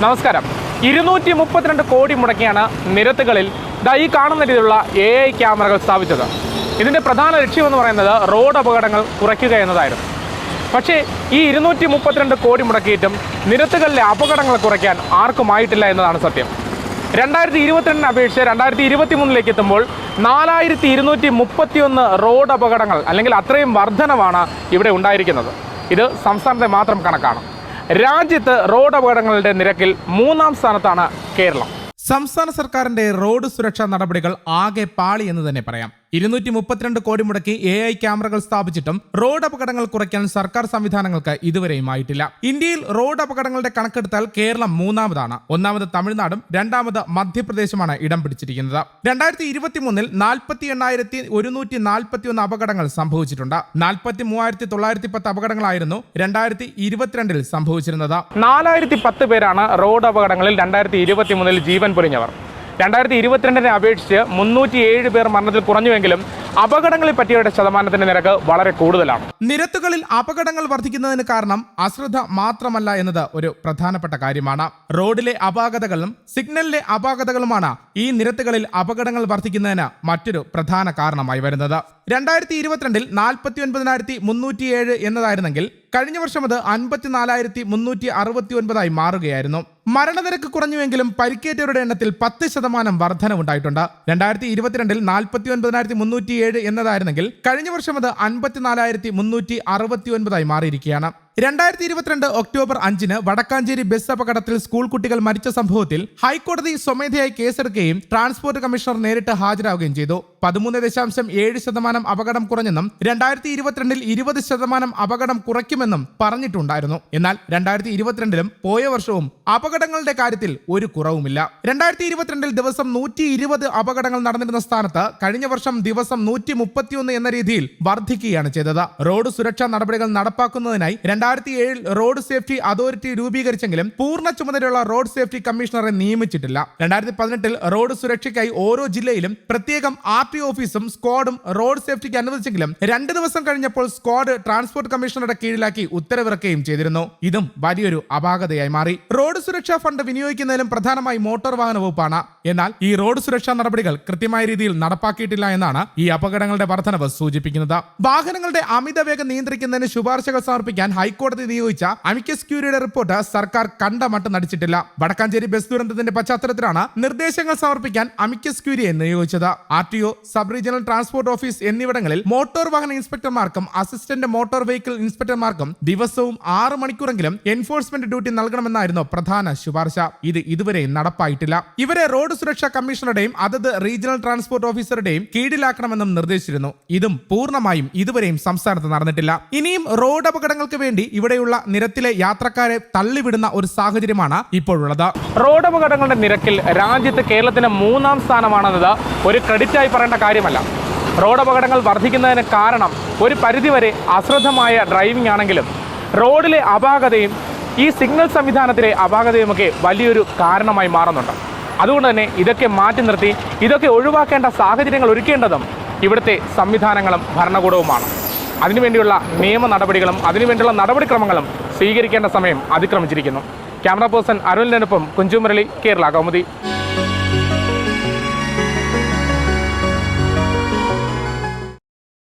നമസ്കാരം. ഇരുന്നൂറ്റി മുപ്പത്തിരണ്ട് കോടി മുടക്കിയാണ് നിരത്തുകളിൽ ദാ ഈ കാണുന്ന രീതിയിലുള്ള എ ഐ ക്യാമറകൾ സ്ഥാപിച്ചത്. ഇതിന്റെ പ്രധാന ലക്ഷ്യമെന്ന് പറയുന്നത് റോഡ് അപകടങ്ങൾ കുറയ്ക്കുക എന്നതായിരുന്നു. പക്ഷേ ഈ ഇരുന്നൂറ്റി മുപ്പത്തിരണ്ട് കോടി മുടക്കിയിട്ടും നിരത്തുകളിലെ അപകടങ്ങൾ കുറയ്ക്കാൻ ആർക്കുമായിട്ടില്ല എന്നതാണ് സത്യം. രണ്ടായിരത്തി ഇരുപത്തിരണ്ടിനെ അപേക്ഷിച്ച് രണ്ടായിരത്തി ഇരുപത്തി മൂന്നിലേക്ക് എത്തുമ്പോൾ നാലായിരത്തി ഇരുന്നൂറ്റി മുപ്പത്തിയൊന്ന് റോഡ് അപകടങ്ങൾ അല്ലെങ്കിൽ അത്രയും വർധനവാണ് ഇവിടെ ഉണ്ടായിരിക്കുന്നത്. ഇത് സംസ്ഥാനത്തെ മാത്രം കണക്കാണ്. രാജ്യത്ത് റോഡ് അപകടങ്ങളുടെ നിരക്കിൽ മൂന്നാം സ്ഥാനത്താണ് കേരളം. സംസ്ഥാന സർക്കാരിന്റെ റോഡ് സുരക്ഷാ നടപടികൾ ആകെ പാളി എന്ന് തന്നെ പറയാം. ഇരുന്നൂറ്റി മുപ്പത്തിരണ്ട് കോടി മുടക്കി എ ഐ ക്യാമറകൾ സ്ഥാപിച്ചിട്ടും റോഡ് അപകടങ്ങൾ കുറയ്ക്കാൻ സർക്കാർ സംവിധാനങ്ങൾക്ക് ഇതുവരെയും ആയിട്ടില്ല ഇന്ത്യയിൽ റോഡ് അപകടങ്ങളുടെ കണക്കെടുത്താൽ കേരളം മൂന്നാമതാണ്. ഒന്നാമത് തമിഴ്നാടും രണ്ടാമത് മധ്യപ്രദേശുമാണ് ഇടം പിടിച്ചിരിക്കുന്നത്. രണ്ടായിരത്തി ഇരുപത്തി മൂന്നിൽ നാൽപ്പത്തി എണ്ണായിരത്തി ഒരുന്നൂറ്റി നാൽപ്പത്തി ഒന്ന് അപകടങ്ങൾ സംഭവിച്ചിട്ടുണ്ട്. നാൽപ്പത്തി മൂവായിരത്തി തൊള്ളായിരത്തി പത്ത് അപകടങ്ങളായിരുന്നു രണ്ടായിരത്തി ഇരുപത്തിരണ്ടിൽ സംഭവിച്ചിരുന്നത്. നാലായിരത്തി പത്ത് പേരാണ് റോഡ് അപകടങ്ങളിൽ രണ്ടായിരത്തി ഇരുപത്തി മൂന്നിൽ ജീവൻ പൊലിഞ്ഞവർ. രണ്ടായിരത്തി ഇരുപത്തിരണ്ടിനെ അപേക്ഷിച്ച് മുന്നൂറ്റി ഏഴ് പേർ മരണത്തിൽ കുറഞ്ഞുവെങ്കിലും അപകടങ്ങളിൽ പറ്റിയവരുടെ ശതമാനത്തിന്റെ നിരക്ക് വളരെ കൂടുതലാണ്. നിരത്തുകളിൽ അപകടങ്ങൾ വർദ്ധിക്കുന്നതിന് കാരണം അശ്രദ്ധ മാത്രമല്ല എന്നത് ഒരു പ്രധാനപ്പെട്ട കാര്യമാണ്. റോഡിലെ അപാകതകളും സിഗ്നലിലെ അപാകതകളുമാണ് ഈ നിരത്തുകളിൽ അപകടങ്ങൾ വർദ്ധിക്കുന്നതിന് മറ്റൊരു പ്രധാന കാരണമായി വരുന്നത്. രണ്ടായിരത്തി ഇരുപത്തിരണ്ടിൽ നാൽപ്പത്തി ഒൻപതിനായിരത്തി മുന്നൂറ്റിയേഴ് എന്നതായിരുന്നെങ്കിൽ കഴിഞ്ഞ വർഷം അത് അൻപത്തിനാലായിരത്തി മുന്നൂറ്റി അറുപത്തി ഒൻപതായി മാറുകയായിരുന്നു. മരണനിരക്ക് കുറഞ്ഞുവെങ്കിലും പരിക്കേറ്റവരുടെ എണ്ണത്തിൽ പത്ത് ശതമാനം വർധനവുണ്ടായിട്ടുണ്ട്. രണ്ടായിരത്തി ഇരുപത്തിരണ്ടിൽ നാൽപ്പത്തി ഒൻപതിനായിരത്തി മുന്നൂറ്റി ഏഴ് എന്നതായിരുന്നെങ്കിൽ കഴിഞ്ഞ വർഷം അത് അൻപത്തിനാലായിരത്തി മുന്നൂറ്റി അറുപത്തി ഒൻപതായി മാറിയിരിക്കുകയാണ്. രണ്ടായിരത്തി ഇരുപത്തിരണ്ട് ഒക്ടോബർ അഞ്ചിന് വടക്കാഞ്ചേരി ബസ് അപകടത്തിൽ സ്കൂൾ കുട്ടികൾ മരിച്ച സംഭവത്തിൽ ഹൈക്കോടതി സ്വമേധയായി കേസെടുക്കുകയും ട്രാൻസ്പോർട്ട് കമ്മീഷണർ നേരിട്ട് ഹാജരാകുകയും ചെയ്തു. പതിമൂന്ന് ദശാംശം ഏഴ് ശതമാനം അപകടം കുറഞ്ഞെന്നും രണ്ടായിരത്തി ഇരുപത്തിരണ്ടിൽ ഇരുപത് ശതമാനം അപകടം കുറയ്ക്കുമെന്നും പറഞ്ഞിട്ടുണ്ടായിരുന്നു. എന്നാൽ രണ്ടായിരത്തി ഇരുപത്തിരണ്ടിലും പോയ വർഷവും അപകടങ്ങളുടെ കാര്യത്തിൽ ഒരു കുറവുമില്ല. രണ്ടായിരത്തി ഇരുപത്തിരണ്ടിൽ ദിവസം നൂറ്റി ഇരുപത് അപകടങ്ങൾ നടന്നിരുന്ന സ്ഥാനത്ത് കഴിഞ്ഞ വർഷം ദിവസം നൂറ്റി മുപ്പത്തിയൊന്ന് എന്ന രീതിയിൽ വർദ്ധിക്കുകയാണ് ചെയ്തത്. റോഡ് സുരക്ഷാ നടപടികൾ നടപ്പാക്കുന്നതിനായി രണ്ടായിരത്തി ഏഴിൽ റോഡ് സേഫ്റ്റി അതോറിറ്റി രൂപീകരിച്ചെങ്കിലും പൂർണ ചുമതലയുള്ള റോഡ് സേഫ്റ്റി കമ്മീഷണറെ നിയമിച്ചിട്ടില്ല. രണ്ടായിരത്തി പതിനെട്ടിൽ റോഡ് സുരക്ഷയ്ക്കായി ഓരോ ജില്ലയിലും പ്രത്യേകം ആർ ടി ഓഫീസും സ്ക്വാഡും റോഡ് സേഫ്റ്റിക്ക് അനുവദിച്ചെങ്കിലും രണ്ട് ദിവസം കഴിഞ്ഞപ്പോൾ സ്ക്വാഡ് ട്രാൻസ്പോർട്ട് കമ്മീഷണറുടെ കീഴിലാക്കി ഉത്തരവിറക്കുകയും ചെയ്തിരുന്നു. ഇതും വലിയൊരു അപാകതയായി മാറി. റോഡ് സുരക്ഷാ ഫണ്ട് വിനിയോഗിക്കുന്നതിലും പ്രധാനമായി മോട്ടോർ വാഹന വകുപ്പാണ്. എന്നാൽ ഈ റോഡ് സുരക്ഷാ നടപടികൾ കൃത്യമായ രീതിയിൽ നടപ്പാക്കിയിട്ടില്ല എന്നാണ് ഈ അപകടങ്ങളുടെ വർധനവ് സൂചിപ്പിക്കുന്നത്. വാഹനങ്ങളുടെ അമിത വേഗം നിയന്ത്രിക്കുന്നതിന് ശുപാർശകൾ സമർപ്പിക്കാൻ ഹൈക്കോടതി നിയോഗിച്ച അമിക്കസ് ക്യൂരിയുടെ റിപ്പോർട്ട് സർക്കാർ കണ്ടമട്ട് നടിച്ചിട്ടില്ല. വടക്കാഞ്ചേരി ബസ് ദുരന്തത്തിന്റെ പശ്ചാത്തലത്തിലാണ് നിർദ്ദേശങ്ങൾ സമർപ്പിക്കാൻ അമിക്കസ് ക്യൂരിയെ നിയോഗിച്ചത്. R T O sub regional transport office എന്നിവിടങ്ങളിൽ മോട്ടോർ വാഹന ഇൻസ്പെക്ടർമാർക്കും അസിസ്റ്റന്റ് മോട്ടോർ വെഹിക്കിൾ ഇൻസ്പെക്ടർമാർക്കും ദിവസവും ആറ് മണിക്കൂറെങ്കിലും എൻഫോഴ്സ്മെന്റ് ഡ്യൂട്ടി നൽകണമെന്നായിരുന്നു പ്രധാന ശുപാർശ. ഇത് ഇതുവരെ നടപ്പായിട്ടില്ല. ഇവരെ റോഡ് സുരക്ഷാ കമ്മീഷണറുടെയും അതത് റീജിയണൽ ട്രാൻസ്പോർട്ട് ഓഫീസറുടെയും കീഴിലാക്കണമെന്നും നിർദ്ദേശിച്ചിരുന്നു. ഇതും പൂർണമായും ഇതുവരെയും സംസ്ഥാനത്ത് നടന്നിട്ടില്ല. ഇനിയും റോഡ് അപകടങ്ങൾക്ക് വേണ്ടി ഇവിടെയുള്ള നിരത്തിലെ യാത്രക്കാരെ തള്ളിവിടുന്ന ഒരു സാഹചര്യമാണ് ഇപ്പോഴുള്ളത്. റോഡ് അപകടങ്ങളുടെ നിരക്കിൽ രാജ്യത്ത് കേരളത്തിന് മൂന്നാം സ്ഥാനമാണെന്നത് ഒരു ക്രെഡിറ്റായി പറയേണ്ട കാര്യമല്ല. റോഡ് അപകടങ്ങൾ വർദ്ധിക്കുന്നതിന് കാരണം ഒരു പരിധിവരെ അശ്രദ്ധമായ ഡ്രൈവിംഗ് ആണെങ്കിലും റോഡിലെ അപാകതയും ഈ സിഗ്നൽ സംവിധാനത്തിലെ അപാകതയുമൊക്കെ വലിയൊരു കാരണമായി മാറുന്നുണ്ട്. അതുകൊണ്ട് തന്നെ ഇതൊക്കെ മാറ്റി നിർത്തി ഇതൊക്കെ ഒഴിവാക്കേണ്ട സാഹചര്യങ്ങൾ ഒരുക്കേണ്ടതും ഇവിടുത്തെ സംവിധാനങ്ങളും ഭരണകൂടവുമാണ്. അതിനുവേണ്ടിയുള്ള നിയമ നടപടികളും അതിനുവേണ്ടിയുള്ള നടപടിക്രമങ്ങളും സ്വീകരിക്കേണ്ട സമയം അതിക്രമിച്ചിരിക്കുന്നു. ക്യാമറ പേഴ്സൺ അരുണിനൊപ്പം കുഞ്ചുമുരളി കേരള കൗമുദി.